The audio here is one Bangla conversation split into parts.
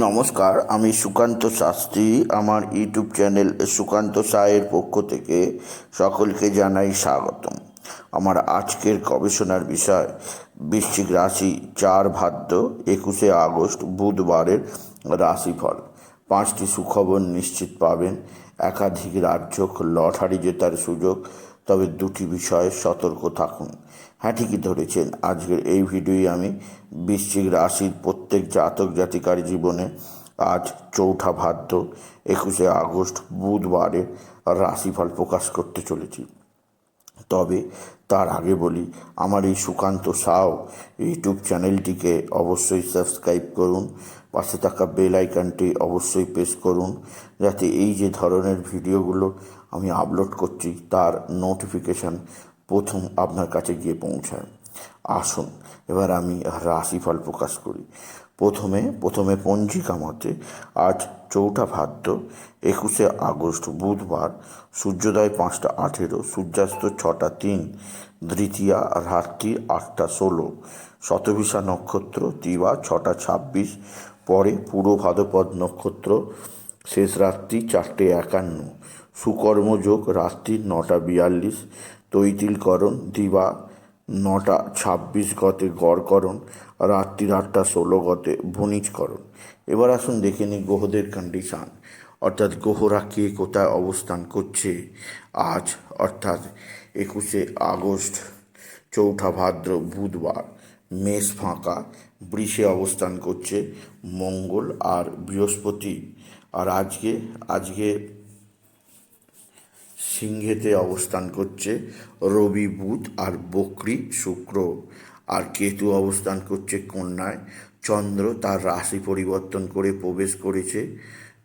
নমস্কার, আমি সুকান্ত শাস্ত্রী। আমার ইউটিউব চ্যানেল সুকান্ত সায়ের পক্ষ থেকে সকলকে জানাই স্বাগতম। আমার আজকের গবেষণার বিষয়, বৃশ্চিক রাশি চার ভাদ্র একুশে আগস্ট, বুধবারের রাশিফল। পাঁচটি সুখবর নিশ্চিত পাবেন। একাধিক রাজ্য লটারি জেতার সুযোগ, তবে দুটি বিষয়ে সতর্ক থাকুন। হ্যাঁ ঠিকই ধরেছেন। আজকের এই ভিডিওই আমি বৃশ্চিক রাশির প্রত্যেক জাতক জাতিকার জীবনে আজ চৌঠা ভাদ্র একুশে আগস্ট বুধবারে রাশিফল প্রকাশ করতে চলেছি। তবে তার আগে বলি, আমার এই সুকান্ত সাও ইউটিউব চ্যানেলটিকে অবশ্যই সাবস্ক্রাইব করুন, পাশে থাকা বেল আইকনটি অবশ্যই প্রেস করুন, যাতে এই যে ধরনের ভিডিওগুলো আমি আপলোড করছি, তার নোটিফিকেশান প্রথম আপনার কাছে গিয়ে পৌঁছায়। আসুন, এবার আমি রাশিফল প্রকাশ করি। প্রথমে প্রথমে পঞ্জিকা মতে আজ চৌঠা ভাদ্র, একুশে আগস্ট বুধবার, সূর্যোদয় পাঁচটা আঠেরো, সূর্যাস্ত ছটা তিন, দ্বিতীয়া রাত্রি আটটা ষোলো শতভিষা নক্ষত্র তিবা ছটা ছাব্বিশ, পরে পুরো ভাদ্রপদ নক্ষত্র শেষ রাত্রি চারটে একান্ন, সুকর্মযোগ রাত্রি নটা বিয়াল্লিশ তৈতিলকরণ, দিবা নটা ছাব্বিশ গতে গড়করণ রাত্রির আটটা ষোলো গতে ভনিজকরণ। এবার আসুন দেখে নিই গ্রহদের কন্ডিশান অর্থাৎ গ্রহরা কে কোথায় অবস্থান করছে? আজ, অর্থাৎ একুশে আগস্ট, চৌঠা ভাদ্র, বুধবার। মেষ ফাঁকা, বৃষে অবস্থান করছে মঙ্গল আর বৃহস্পতি। আর আজকে আজকে সিংহেতে অবস্থান করছে রবি, বুধ আর বকরি, শুক্র। আর কেতু অবস্থান করছে কন্যায়। চন্দ্র তার রাশি পরিবর্তন করে প্রবেশ করেছে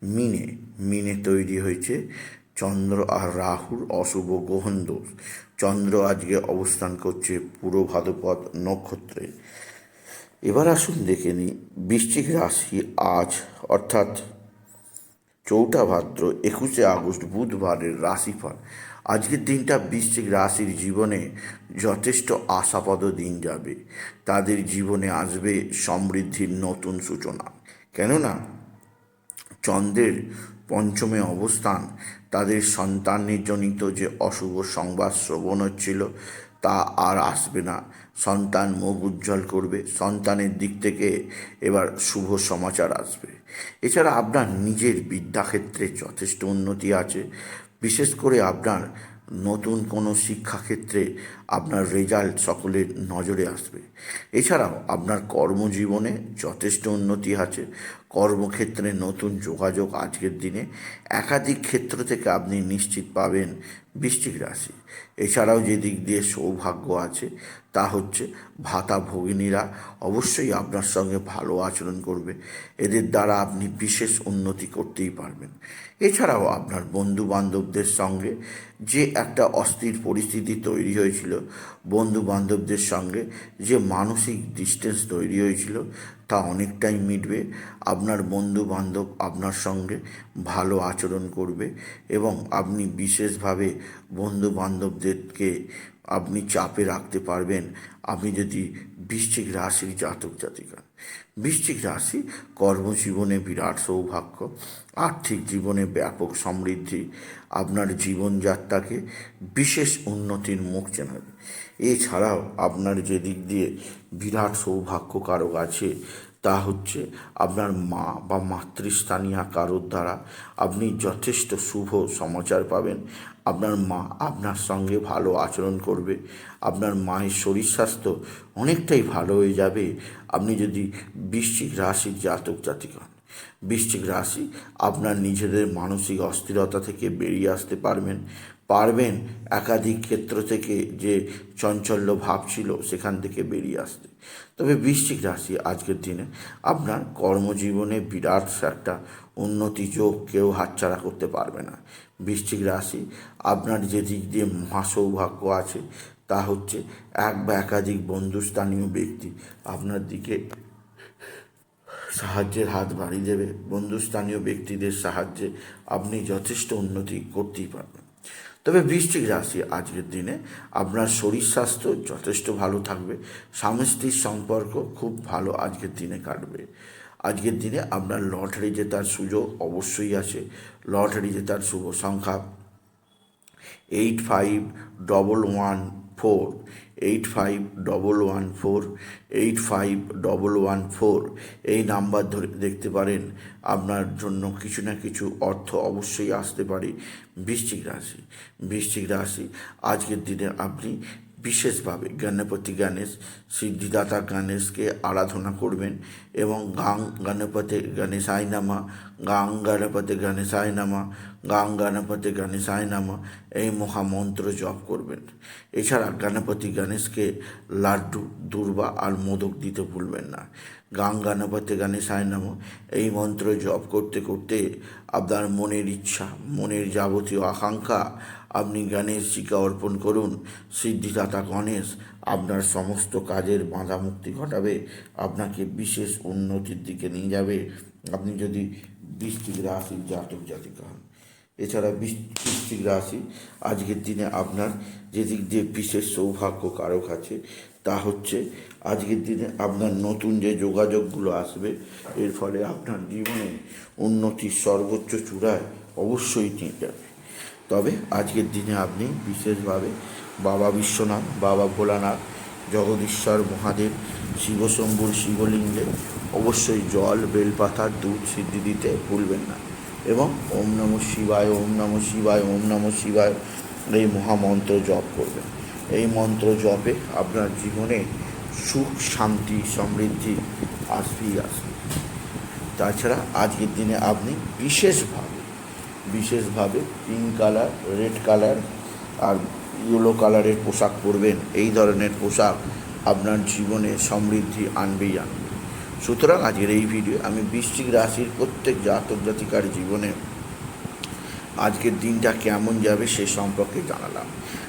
মিনে। মিনে তৈরি হয়েছে চন্দ্র আর রাহুর অশুভ গ্রহণ দোষ। চন্দ্র আজকে অবস্থান করছে পুরো ভাদ্রপদ নক্ষত্রে। এবার আসুন দেখে নিই, বৃশ্চিক রাশি আজ, অর্থাৎ চৌঠা ভাদ্র একুশে আগস্ট বুধবারের রাশিফল। আজকের দিনটা বৃশ্চিক রাশির জীবনে যথেষ্ট আশাপদ দিন যাবে। তাদের জীবনে আসবে সমৃদ্ধির নতুন সূচনা। কেননা, চন্দ্রের পঞ্চমে অবস্থান তাদের সন্তানের জনিত যে অশুভ সংবাদ শ্রবণ হচ্ছিল তা আর আসবে না। সন্তান মুখ উজ্জ্বল করবে। সন্তানের দিক থেকে এবার শুভ সমাচার আসবে। এছাড়া আপনার নিজের বিদ্যাক্ষেত্রে যথেষ্ট উন্নতি আছে। বিশেষ করে আপনার নতুন কোনো শিক্ষাক্ষেত্রে আপনার রেজাল্ট সকলের নজরে আসবে। এছাড়াও আপনার কর্মজীবনে যথেষ্ট উন্নতি আছে। কর্মক্ষেত্রে নতুন যোগাযোগ আজকের দিনে একাধিক ক্ষেত্র থেকে আপনি নিশ্চিত পাবেন বৃশ্চিক রাশি। এছাড়াও যে দিক দিয়ে সৌভাগ্য আছে, তা হচ্ছে ভাতা ভগিনীরা অবশ্যই আপনার সঙ্গে ভালো আচরণ করবে। এদের দ্বারা আপনি বিশেষ উন্নতি করতেই পারবেন। এছাড়াও আপনার বন্ধু বান্ধবদের সঙ্গে যে একটা অস্থির পরিস্থিতি তৈরি হয়েছিল বন্ধু বান্ধবদের সঙ্গে যে মানসিক ডিস্টেন্স তৈরি হয়েছিল তা অনেকটাই মিটবে। আপনার বন্ধু বান্ধব আপনার সঙ্গে ভালো আচরণ করবে এবং আপনি বিশেষভাবে বন্ধু বান্ধবদেরকে আপনি চাপে রাখতে পারবেন। আপনি যদি বৃশ্চিক রাশির জাতক জাতিকা, বৃশ্চিক রাশি কর্মজীবনে বিরাট সৌভাগ্য, আর্থিক জীবনে ব্যাপক সমৃদ্ধি, আপনার জীবনযাত্রাকে বিশেষ উন্নতির মুখ চেনাবে। এছাড়াও আপনার যে দিক দিয়ে বিরাট সৌভাগ্য কারক আছে, তা হচ্ছে আপনার মা বা মাতৃস্থানীয় কারোর দ্বারা আপনি যথেষ্ট শুভ সমাচার পাবেন। আপনার মা আপনার সঙ্গে ভালো আচরণ করবে, আপনার মায়ের শরীর স্বাস্থ্য অনেকটাই ভালো হয়ে যাবে। আপনি যদি বৃশ্চিক রাশির জাতক জাতিক হন, বৃশ্চিক রাশি আপনার নিজেদের মানসিক অস্থিরতা থেকে বেরিয়ে আসতে পারবেন। পারবেন একাধিক ক্ষেত্র থেকে যে চঞ্চল্য ভাব ছিল সেখান থেকে বেরিয়ে আসতে। তবে বৃশ্চিক রাশি আজকের দিনে আপনার কর্মজীবনে বিরাট একটা উন্নতি যোগ কেউ হাতছাড়া করতে পারবে না। বৃশ্চিক রাশি। আপনার যে দিক দিয়ে মহাসৌভাগ্য আছে, তা হচ্ছে এক বা একাধিক বন্ধুস্থানীয় ব্যক্তি আপনার দিকে সাহায্যের হাত বাড়িয়ে দেবে। বন্ধুস্থানীয় ব্যক্তিদের সাহায্যে আপনি যথেষ্ট উন্নতি করতেই পারবেন। তবে বৃশ্চিক রাশি আজকের দিনে আপনার শরীর স্বাস্থ্য যথেষ্ট ভালো থাকবে। স্বামী স্ত্রীর সম্পর্ক খুব ভালো আজকের দিনে কাটবে। আজকের দিনে আপনার লটারি জেতার সুযোগ অবশ্যই আছে। লটারি জেতার শুভ সংখ্যা eight five double one four eight five double one four eight five double one four এই নাম্বার ধরে দেখতে পারেন, আপনার জন্য কিছু না কিছু অর্থ অবশ্যই আসতে পারে বৃশ্চিক রাশি। বৃশ্চিক রাশি, আজকের দিনে আপনি বিশেষভাবে গণপতি গণেশ, সিদ্ধিদাতা গণেশকে আরাধনা করবেন এবং গাং গণপতি গণেশায় নামা, গাং গণপতি গণেশায় নামা, গাং গণপতি গণেশায় নামা এই মহামন্ত্র জপ করবেন। এছাড়া গণপতি গণেশকে লাড্ডু, দুর্বা আর মোদক দিতে ভুলবেন না। গাং গণপতি গণেশায় নাম এই মন্ত্র জপ করতে করতে আপনার মনের ইচ্ছা, মনের যাবতীয় আকাঙ্ক্ষা আপনি গণেশজিকে অর্পণ করুন, সিদ্ধিদাতা গণেশ, আপনার সমস্ত কাজের বাধা মুক্তি ঘটাবে, আপনাকে বিশেষ উন্নতির দিকে নিয়ে যাবে। আপনি যদি বৃষ্টিক রাশির জাতক জাতিকা হন। এছাড়া বৃষ- বৃশ্চিক রাশি, আজকের দিনে আপনার যেদিক দিয়ে বিশেষ সৌভাগ্য কারক আছে, তা হচ্ছে আজকের দিনে আপনার নতুন যে যোগাযোগগুলো আসবে, এর ফলে আপনার জীবনে উন্নতির সর্বোচ্চ চূড়ায় অবশ্যই নিয়ে যাবে। তবে আজকের দিনে আপনি বিশেষভাবে বাবা বিশ্বনাথ, বাবা ভোলানাথ, জগদীশ্বর মহাদেব, শিবশম্ভুর শিবলিঙ্গে অবশ্যই জল, বেলপাতা, দুধ সিদ্ধি দিতে ভুলবেন না। এবং ওম নম শিবায়, ওম নম শিবায়, ওম নম শিবায় এই মহামন্ত্র জপ করবেন। এই মন্ত্র জপে আপনার জীবনে সুখ, শান্তি, সমৃদ্ধি আসবেই আসবে। তাছাড়া আজকের দিনে আপনি বিশেষভাবে বিশেষভাবে পিঙ্ক কালার, রেড কালার আর ইয়েলো কালারের পোশাক পরবেন। এই ধরনের পোশাক আপনার জীবনে সমৃদ্ধি আনবেই আনবে। সুতরাং আজকের এই ভিডিও আমি বৃশ্চিক রাশির প্রত্যেক জাতক জাতিকার জীবনে আজকের দিনটা কেমন যাবে সে সম্পর্কে জানালাম।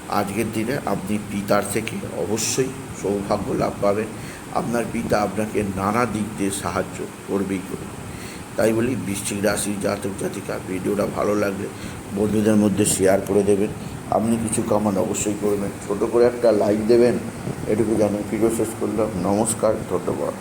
আজকের দিনে আপনি পিতার থেকে অবশ্যই সৌভাগ্য লাভ পাবেন। আপনার পিতা আপনাকে নানা দিক দিয়ে সাহায্য করবেই করবে। তাই বলি বৃশ্চিক রাশি, জাতক, জাতিকা, ভিডিওটা ভালো লাগলে বন্ধুদের মধ্যে শেয়ার করে দেবেন। আপনি কিছু কামান অবশ্যই করবেন। ছোটো করে একটা লাইক দেবেন। এটুকু জানেন ভিডিও শেষ করলাম। নমস্কার, ধন্যবাদ।